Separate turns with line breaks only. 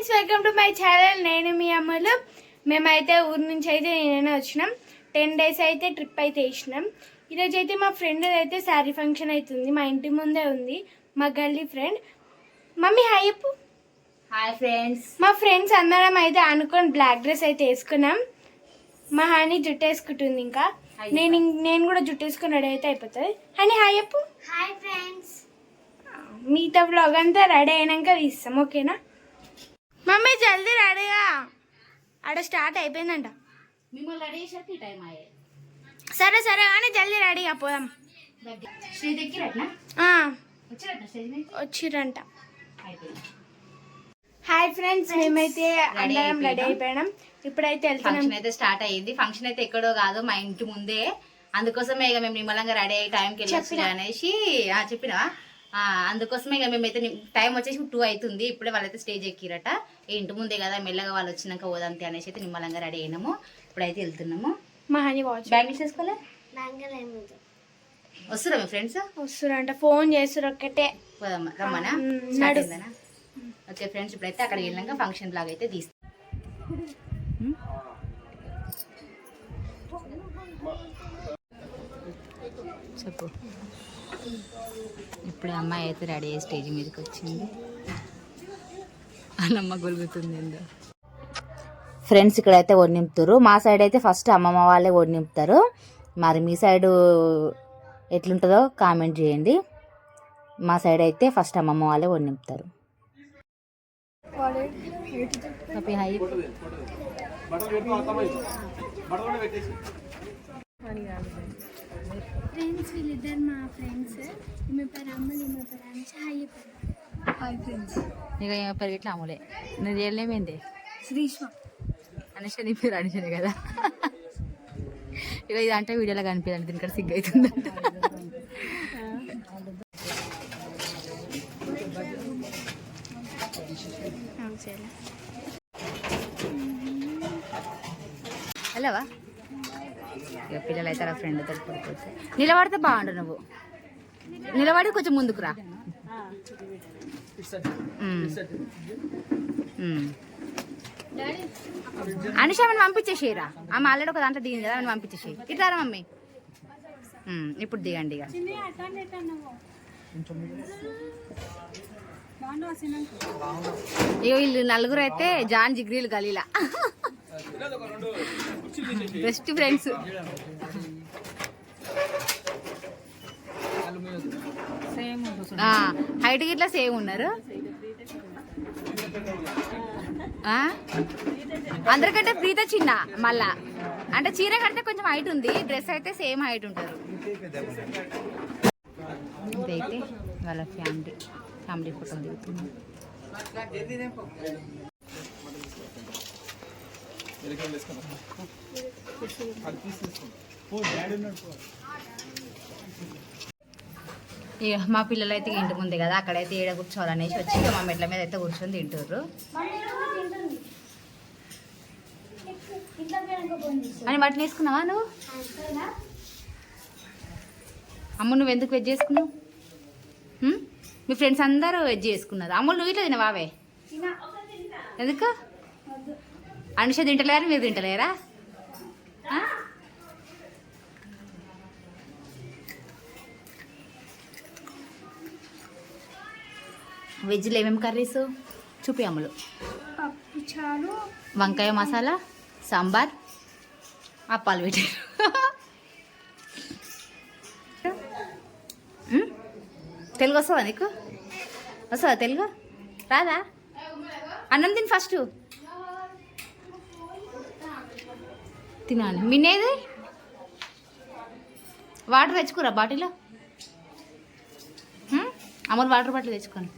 Friends welcome to my channel నేను మీ అమ్మలు మేమైతే ఊరి నుంచి అయితే నేనే వచ్చినాం. టెన్ డేస్ అయితే ట్రిప్ అయితే వేసినాం. ఈరోజు అయితే మా ఫ్రెండ్ అయితే శారీ ఫంక్షన్ అవుతుంది మా ఇంటి ముందే ఉంది. మా గల్లీ ఫ్రెండ్ మమ్మీ హాయ్ చెప్పు.
హాయ్ ఫ్రెండ్స్
మా ఫ్రెండ్స్ అందరం అయితే అనుకొని బ్లాక్ డ్రెస్ అయితే వేసుకున్నాం. మా హనీ జుట్టు వేసుకుంటుంది ఇంకా. నేను ఇం- నేను కూడా జుట్టు వేసుకుని రెడీ అయితే అయిపోతుంది. హనీ హాయ్ చెప్పు.
హాయ్ ఫ్రెండ్స్
మిగతా వ్లాగ్ అంతా రెడీ అయినాక తీస్తాం. ఓకేనా మమ్మీ జల్దీ రెడీగా ఆడ స్టార్ట్ అయిపోయిందంట.
మిమ్మల్ని రెడీ టైం అయ్యే.
సరే సరే కానీ జల్దీ రెడీగా పోదాం.
దగ్గరట్నా స్టేజ్
వచ్చిర్రంట
అయిపోయింది.
హాయ్ ఫ్రెండ్స్ మేమైతే అందరం. రెడీ అయిపోయినాం. ఇప్పుడైతే వెళ్తున్నాం.
ఫంక్షన్ అయితే స్టార్ట్ అయ్యింది. ఫంక్షన్ అయితే ఎక్కడో కాదు మా ఇంటి ముందే. అందుకోసమే ఇక మేము నిమ్మలంగా రెడీ అయ్యే టైంకి వెళ్ళొచ్చు అనేసి ఆ, చెప్పినా అందుకోసమే ఇక మేమైతే టైం వచ్చేసి టూ అవుతుంది. ఇప్పుడే వాళ్ళైతే స్టేజ్ ఎక్కిరట. ఇంటి ముందే కదా మెల్లగా వాళ్ళు వచ్చినాక పోదాంతి అనేసి అయితే నిమ్మలంగా రెడీ అయినాము. ఇప్పుడైతే వెళ్తున్నాము.
మా హనీ వాచ్
బ్యాంగిల్స్ వేసుకోలే వస్తురా మీ ఫ్రెండ్స్?
వస్తురంట. ఫోన్ చేస్తురు ఒక్కటే.
రమ్మనా? ఓకే ఫ్రెండ్స్ ఇప్పుడైతే అక్కడికి వెళ్ళాక ఫంక్షన్ బ్లాగ్ అయితే తీస్తాం చెప్పు. ఇప్పుడే అమ్మాయి అయితే రెడీ అయ్యి స్టేజ్ మీదకి వచ్చింది. అన్నమ్మ గొలుగుతుంది ఏందో ఫ్రెండ్స్ ఇక్కడైతే ఒడి నింపుతారు. మా సైడ్ అయితే ఫస్ట్ అమ్మమ్మ వాళ్ళే ఒడి నింపుతారు. మరి మీ సైడ్ ఎట్లుంటుందో కామెంట్ చేయండి. మా సైడ్ అయితే ఫస్ట్ అమ్మమ్మ వాళ్ళే ఒడి నింపుతారు. హ్యాపీ హాయ్
ఫ్రెండ్స్ వీళ్ళిద్దరు మా ఫ్రెండ్స్. ఈమె పేరు అమ్మలు ఈమె పేరు అంశ హాయ్ హాయ్ ఫ్రెండ్స్.
ఇక ఏమో పెరిగిట్లా అమ్ములే. నువ్వు చేయలేమేంది
శ్రీష్మ.
అనుష నీ పేరు అనుషనే కదా. ఇక ఇది అంటే వీడియోలో కనిపించండి దీనికంటే సిగ్గు అవుతుందంట హలోవా ఇక పిల్లలు అయితే ఆ ఫ్రెండ్ తోటి పడిపోతే నిలబడితే బాగుండు నువ్వు. నిలబడి కొంచెం ముందుకు రా. అనుష మనం పంపించేసేయరా ఆమె ఆల్రెడీ ఒక దాంట్లో దిగింది కదా మనం పంపించేసేయి. ఇట్లారా మమ్మీ. ఉమ్, ఇప్పుడు దిగండి ఇక. వీళ్ళు నలుగురు అయితే జాన్ జిగ్రీలు గలీలా. బెస్ట్ ఫ్రెండ్స్ హైట్ గిట్లా సేమ్ ఉన్నారు? అందరికంటే ప్రీత చిన్న మళ్ళా. అంటే చీర కడితే కొంచెం హైట్ ఉంది డ్రెస్ అయితే సేమ్ హైట్ ఉంటారు. ఇదైతే వాళ్ళ ఫ్యామిలీ ఫ్యామిలీ ఫోటో దిగుతుంది ఇక మా పిల్లలు అయితే ఇంటి ముందే కదా అక్కడైతే ఏడ కూర్చోవాలనేసి వచ్చి ఇక మా మెట్ల మీద అయితే కూర్చొని తింటారు అని వాటిని వేసుకున్నావా నువ్వు? అమ్మ నువ్వు ఎందుకు వెజ్ చేసుకున్నావు? మీ ఫ్రెండ్స్ అందరూ వెజ్ చేసుకున్నారు. అమ్ములు నువ్వు ఇట్లా తినవావే ఎందుకు? అనుష తింటలేరా మీరు తింటలేరా? వెజ్లో ఏమేమి కర్రీస్? చూపి అమ్ములు. వంకాయ మసాలా సాంబార్ అప్పాలు పెట్టారు? తెలుగు వస్తుందా నీకు? వస్తుందా తెలుగు? రాదా? అన్నం తిని ఫస్ట్. తినాలి. మిన్నేది? వాటర్ తెచ్చుకురా బాటిలో అమలు వాటర్ బాటిల్ తెచ్చుకోండి